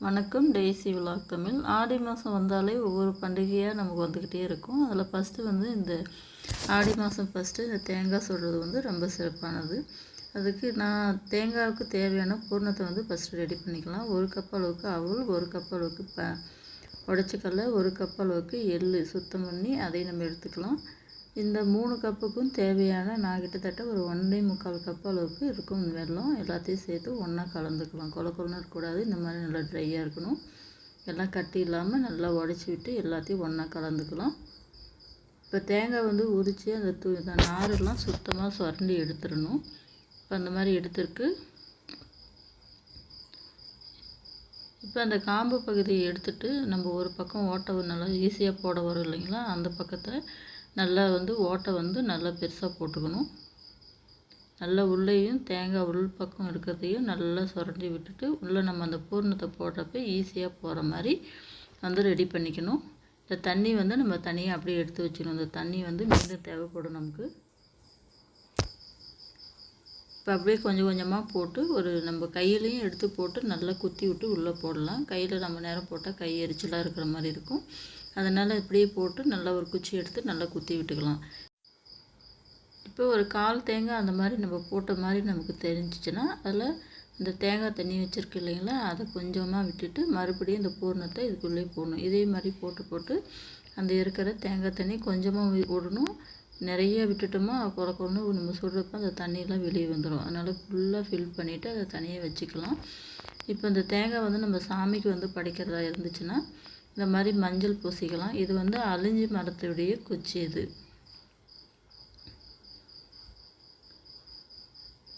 வணக்கம். Daisy vlog Tamil. ஆடி மாதம் வந்தாலே ஒவ்வொரு பண்டிகையாக நமக்கு வந்துக்கிட்டே இருக்கும். அதில் ஃபஸ்ட்டு வந்து இந்த ஆடி மாதம் ஃபஸ்ட்டு இந்த தேங்காய் சுடுறது வந்து ரொம்ப சிறப்பானது. அதுக்கு நான் தேங்காவுக்கு தேவையான பூர்ணத்தை வந்து ஃபஸ்ட்டு ரெடி பண்ணிக்கலாம். ஒரு கப் அளவுக்கு அவள் ஒரு கப் அளவுக்கு ப உடச்சிக்கல்ல ஒரு கப் அளவுக்கு எள் சுத்தம் பண்ணி அதையும் நம்ம எடுத்துக்கலாம். இந்த மூணு கப்புக்கும் தேவையான நான் கிட்டத்தட்ட ஒரு ஒன்றே முக்கால் கப் அளவுக்கு இருக்கும் வெள்ளம். எல்லாத்தையும் சேர்த்து ஒன்றா கலந்துக்கலாம். கொல கொலன்னு இருக்கக்கூடாது. இந்த மாதிரி நல்லா ட்ரையாக இருக்கணும். எல்லாம் கட்டி இல்லாமல் நல்லா உடச்சி விட்டு எல்லாத்தையும் ஒன்றா கலந்துக்கலாம். இப்போ தேங்காய் வந்து உரித்து அந்த தூ இந்த நாரெல்லாம் சுத்தமாக சுரண்டி எடுத்துடணும். இப்போ அந்த மாதிரி எடுத்துருக்கு. இப்போ அந்த காம்பு பகுதியை எடுத்துட்டு நம்ம ஒரு பக்கம் ஓட்டை நல்லா ஈஸியாக போட வரும் இல்லைங்களா? அந்த பக்கத்தில் நல்லா வந்து ஓட்டை வந்து நல்லா பெருசாக போட்டுக்கணும். நல்லா உள்ளேயும் தேங்காய் உள் பக்கம் இருக்கிறதையும் நல்லா சுரண்டி விட்டுட்டு உள்ளே நம்ம அந்த பூர்ணத்தை போடுறப்ப ஈஸியாக போகிற மாதிரி வந்து ரெடி பண்ணிக்கணும். இந்த தண்ணி வந்து நம்ம தனியாக அப்படியே எடுத்து வச்சுக்கணும் இந்த தண்ணி வந்து மீண்டும் தேவைப்படும் நமக்கு. இப்போ அப்படியே கொஞ்சம் கொஞ்சமாக போட்டு ஒரு நம்ம கையிலையும் எடுத்து போட்டு நல்லா குத்தி விட்டு உள்ளே போடலாம். கையில் நம்ம நேரம் போட்டால் கை எரிச்சலாக இருக்கிற மாதிரி இருக்கும். அதனால் இப்படியே போட்டு நல்லா ஒரு குச்சி எடுத்து நல்லா குத்தி விட்டுக்கலாம். இப்போ ஒரு கால் தேங்காய் அந்த மாதிரி நம்ம போட்ட மாதிரி நமக்கு தெரிஞ்சிச்சுன்னா அதில் இந்த தேங்காய் தண்ணி வச்சுருக்கு இல்லைங்களா அதை கொஞ்சமாக விட்டுட்டு மறுபடியும் இந்த பூர்ணத்தை இதுக்குள்ளே போடணும். இதே மாதிரி போட்டு போட்டு அந்த இருக்கிற தேங்காய் தண்ணி கொஞ்சமாக விடணும். நிறைய விட்டுட்டோமா குறை நம்ம சுடுறப்ப அந்த தண்ணியெல்லாம் வெளியே வந்துடும் அதனால் ஃபுல்லாக ஃபில் பண்ணிவிட்டு அதை தனியாக வச்சுக்கலாம். இப்போ இந்த தேங்காய் வந்து நம்ம சாமிக்கு வந்து படைக்கிறதா இருந்துச்சுன்னா இந்த மாதிரி மஞ்சள் பூசிக்கலாம். இது வந்து அழிஞ்சி மரத்துடைய குச்சி இது.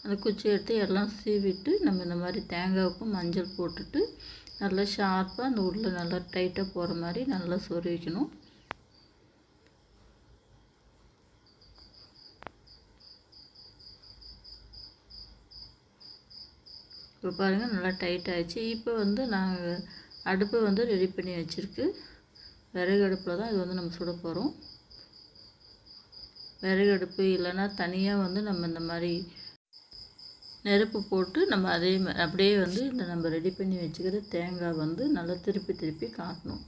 அந்த குச்சி எடுத்து எல்லாம் சீவிட்டு நம்ம இந்த மாதிரி தேங்காவுக்கும் மஞ்சள் போட்டுட்டு நல்லா ஷார்ப்பாக அந்த உள்ள நல்லா டைட்டாக போகிற மாதிரி நல்லா சொருவிக்கணும் இப்போ பாருங்கள் நல்லா டைட் ஆகிடுச்சு இப்போ வந்து நாங்கள் அடுப்பு வந்து ரெடி பண்ணி வச்சுருக்கு. விறகு அடுப்பில் தான் இது வந்து நம்ம சுட போகிறோம் விறகு அடுப்பு இல்லைன்னா தனியாக வந்து நம்ம இந்த மாதிரி நெருப்பு போட்டு நம்ம அதே அப்படியே வந்து இந்த நம்ம ரெடி பண்ணி வச்சுக்கிற தேங்காய் வந்து நல்லா திருப்பி திருப்பி காட்டணும்.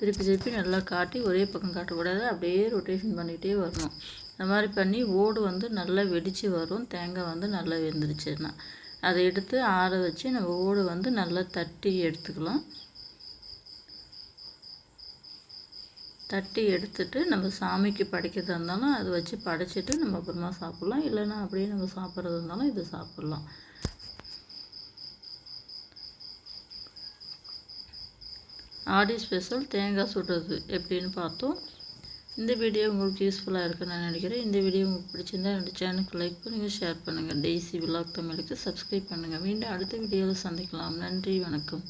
திருப்பி திருப்பி நல்லா காட்டி ஒரே பக்கம் காட்டக்கூடாது. அப்படியே ரொட்டேஷன் பண்ணிக்கிட்டே வரணும். இந்த மாதிரி பண்ணி ஓடு வந்து நல்லா வெடித்து வரும். தேங்காய் வந்து நல்லா வெந்துருச்சுன்னா. அதை எடுத்து ஆற வச்சு நம்ம ஓடு வந்து நல்லா தட்டி எடுத்துக்கலாம். தட்டி எடுத்துட்டு நம்ம சாமிக்கு படைக்கிறதா இருந்தாலும் அதை வச்சு படைச்சிட்டு நம்ம அப்புறமா சாப்பிட்லாம். இல்லைன்னா அப்படியே நம்ம சாப்பிட்றது இருந்தாலும் இதை சாப்பிட்லாம். ஆடி ஸ்பெஷல் தேங்காய் சுடுறது எப்படின்னு பார்த்தோம். இந்த வீடியோ உங்களுக்கு யூஸ்ஃபுல்லாக இருக்குன்னு நான் நினைக்கிறேன். இந்த வீடியோ உங்களுக்கு பிடிச்சிருந்தா என்னோடய சேனலுக்கு லைக் பண்ணுங்கள் ஷேர் பண்ணுங்கள் டெய்ஸி விலாக் தமிழுக்கு சப்ஸ்கிரைப் பண்ணுங்கள் மீண்டும் அடுத்த வீடியோவில் சந்திக்கலாம். நன்றி வணக்கம்.